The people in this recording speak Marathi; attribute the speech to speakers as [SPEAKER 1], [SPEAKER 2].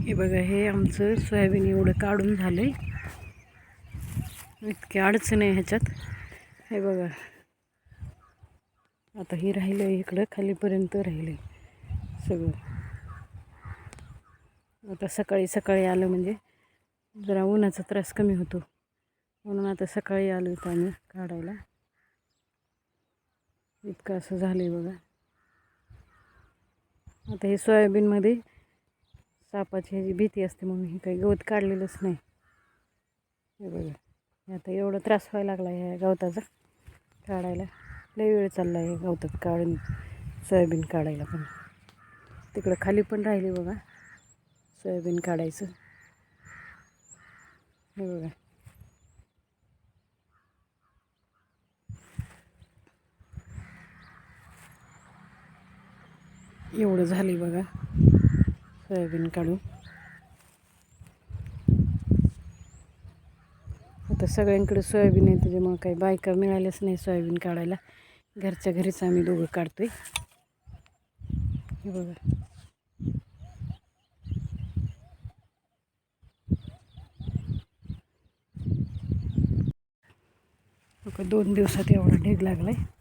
[SPEAKER 1] हे बघा हे आमचं सोयाबीन एवढं काढून झालं आहे इतकी अडचण आहे ह्याच्यात. हे बघा. आता हे राहिलं इकडं खालीपर्यंत राहिलं आहे सगळं. आता सकाळी सकाळी आलं म्हणजे जरा उन्हाचा त्रास कमी होतो. म्हणून आता सकाळी आलो होतो आम्ही काढायला. इतकं असं झालं आहे बघा. आता हे सोयाबीनमध्ये सापाची ह्याची भीती असते म्हणून हे काही गवत काढलेलंच नाही. हे बघा आता एवढा त्रास व्हायला लागला ह्या गवताचा काढायला. लय वेळ चालला आहे गवतात काढून सोयाबीन काढायला पण. तिकडं खाली पण राहिली बघा सोयाबीन काढायचं. हे बघा. एवढं झाली बघा. सोयाबीन काढून. आता सगळ्यांकडे सोयाबीन आहे त्याच्यामुळं काही बायका मिळाल्याच नाही सोयाबीन काढायला. घरच्या घरीच आम्ही दोघं काढतोय. हे बघा. दोन दिवसात एवढा ढीग आहे